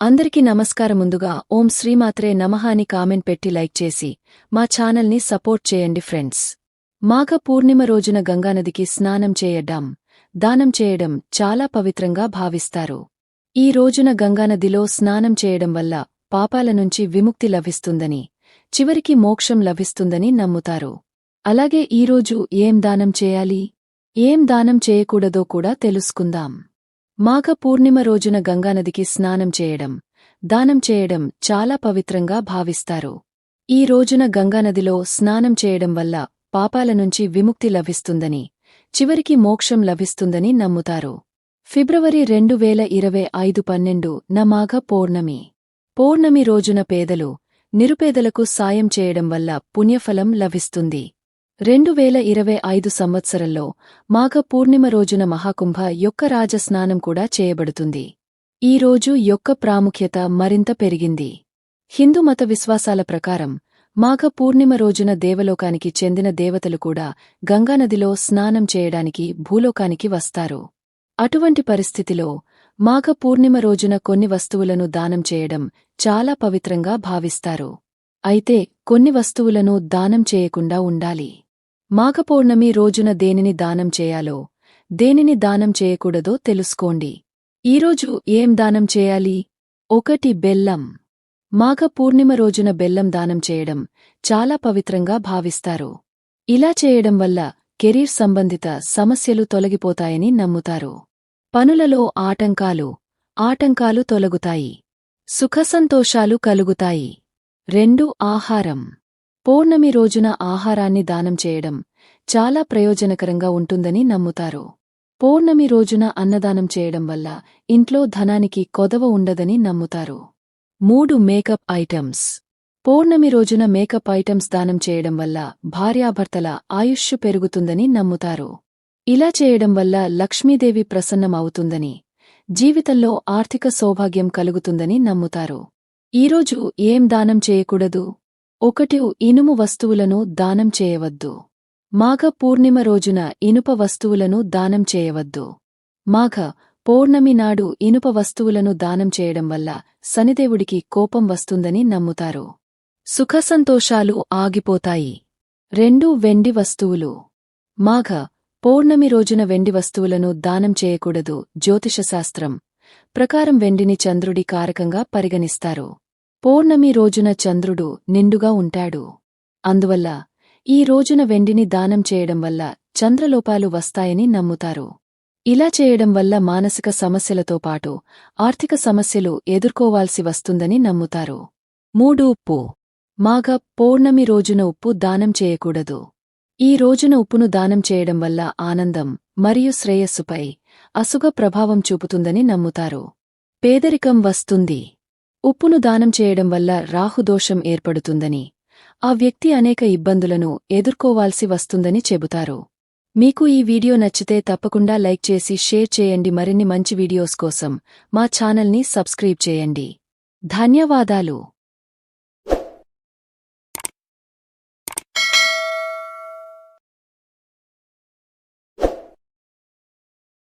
అందరికీ నమస్కారం ముందుగా ఓం శ్రీమాత్రే నమః అని కామెంట్ పెట్టి లైక్ చేసి మా ఛానల్ని సపోర్ట్ చేయండి ఫ్రెండ్స్. మాఘ పూర్ణిమ రోజున గంగానదికి స్నానం చేయడం దానం చేయడం చాలా పవిత్రంగా భావిస్తారు. ఈ రోజున గంగానదిలో స్నానం చేయడం వల్ల పాపాల నుంచి విముక్తి లభిస్తుందని చివరికి మోక్షం లభిస్తుందని నమ్ముతారు. అలాగే ఈరోజు ఏం దానం చేయాలి? ఏం దానం చేయకూడదో కూడా తెలుసుకుందాం. మాఘ పూర్ణిమ రోజున గంగానదికి స్నానం చేయడం దానం చేయడం చాలా పవిత్రంగా భావిస్తారు. ఈ రోజున గంగానదిలో స్నానం చేయడం వల్ల పాపాల నుంచి విముక్తి లభిస్తుందని చివరికి మోక్షం లభిస్తుందని నమ్ముతారు. ఫిబ్రవరి రెండు వేల ఇరవై ఐదు పన్నెండు న మాఘ పౌర్ణమి పౌర్ణమి రోజున పేదలు నిరుపేదలకు సాయం చేయడం వల్ల పుణ్యఫలం లభిస్తుంది. రెండు వేల ఇరవై ఐదు సంవత్సరంలో మాఘ పూర్ణిమ రోజున మహాకుంభ యొక్క రాజస్నానం కూడా చేయబడుతుంది. ఈ రోజు యొక్క ప్రాముఖ్యత మరింత పెరిగింది. హిందూ మత విశ్వాసాల ప్రకారం మాఘ పూర్ణిమ రోజున దేవలోకానికి చెందిన దేవతలు కూడా గంగానదిలో స్నానం చేయడానికి భూలోకానికి వస్తారు. అటువంటి పరిస్థితిలో మాఘ పూర్ణిమ రోజున కొన్ని వస్తువులను దానం చేయడం చాలా పవిత్రంగా భావిస్తారు. అయితే కొన్ని వస్తువులను దానం చేయకుండా ఉండాలి. మాఘపౌర్ణమి రోజున దేనిని దానం చేయాలో దేనిని దానం చేయకూడదో తెలుసుకోండి. ఈరోజు ఏం దానం చేయాలి? ఒకటి బెల్లం. మాఘ పూర్ణిమ రోజున బెల్లం దానం చేయడం చాలా పవిత్రంగా భావిస్తారు. ఇలా చేయడం వల్ల కెరీర్ సంబంధిత సమస్యలు తొలగిపోతాయని నమ్ముతారు. పనులలో ఆటంకాలు ఆటంకాలు తొలగుతాయి. సుఖసంతోషాలు కలుగుతాయి. రెండు ఆహారం. పౌర్ణమి రోజున ఆహారాన్ని దానం చేయడం చాలా ప్రయోజనకరంగా ఉంటుందని నమ్ముతారు. పౌర్ణమి రోజున అన్నదానం చేయడం వల్ల ఇంట్లో ధనానికి కొదవ ఉండదని నమ్ముతారు. మూడు మేకప్ ఐటమ్స్. పౌర్ణమి రోజున మేకప్ ఐటమ్స్ దానం చేయడం వల్ల భార్యాభర్తల ఆయుష్షు పెరుగుతుందని నమ్ముతారు. ఇలా చేయడం వల్ల లక్ష్మీదేవి ప్రసన్నం అవుతుందని జీవితంలో ఆర్థిక సౌభాగ్యం కలుగుతుందని నమ్ముతారు. ఈరోజు ఏం దానం చేయకూడదు? ఒకటి ఇనుము వస్తువులను దానం చేయవద్దు. మాఘ పూర్ణిమ రోజున ఇనుప వస్తువులను దానం చేయవద్దు. మాఘ పౌర్ణమి నాడు ఇనుప వస్తువులను దానం చేయడం వల్ల శనిదేవుడికి కోపం వస్తుందని నమ్ముతారు. సుఖసంతోషాలు ఆగిపోతాయి. రెండు వెండి వస్తువులు. మాఘ పౌర్ణమి రోజున వెండి వస్తువులను దానం చేయకూడదు జ్యోతిషశాస్త్రం ప్రకారం వెండిని చంద్రుడి కారకంగా పరిగణిస్తారు. పౌర్ణమి రోజున చంద్రుడు నిండుగా ఉంటాడు. అందువల్ల ఈ రోజున వెండిని దానం చేయడం వల్ల చంద్రలోపాలు వస్తాయని నమ్ముతారు. ఇలా చేయడం వల్ల మానసిక సమస్యలతో పాటు ఆర్థిక సమస్యలు ఎదుర్కోవాల్సి వస్తుందని నమ్ముతారు. మూడు ఉప్పు. మాఘ పౌర్ణమి రోజున ఉప్పు దానం చేయకూడదు. ఈ రోజున ఉప్పును దానం చేయడం వల్ల ఆనందం మరియు శ్రేయస్సుపై అసుగ ప్రభావం చూపుతుందని నమ్ముతారు. పేదరికం వస్తుంది. ఉప్పును దానం చేయడం వల్ల రాహుదోషం ఏర్పడుతుందని ఆ వ్యక్తి అనేక ఇబ్బందులను ఎదుర్కోవాల్సి వస్తుందని చెబుతారు. మీకు ఈ వీడియో నచ్చితే తప్పకుండా లైక్ చేసి షేర్ చేయండి. మరిన్ని మంచి వీడియోస్ కోసం మా ఛానల్ని సబ్స్క్రైబ్ చేయండి. ధన్యవాదాలు.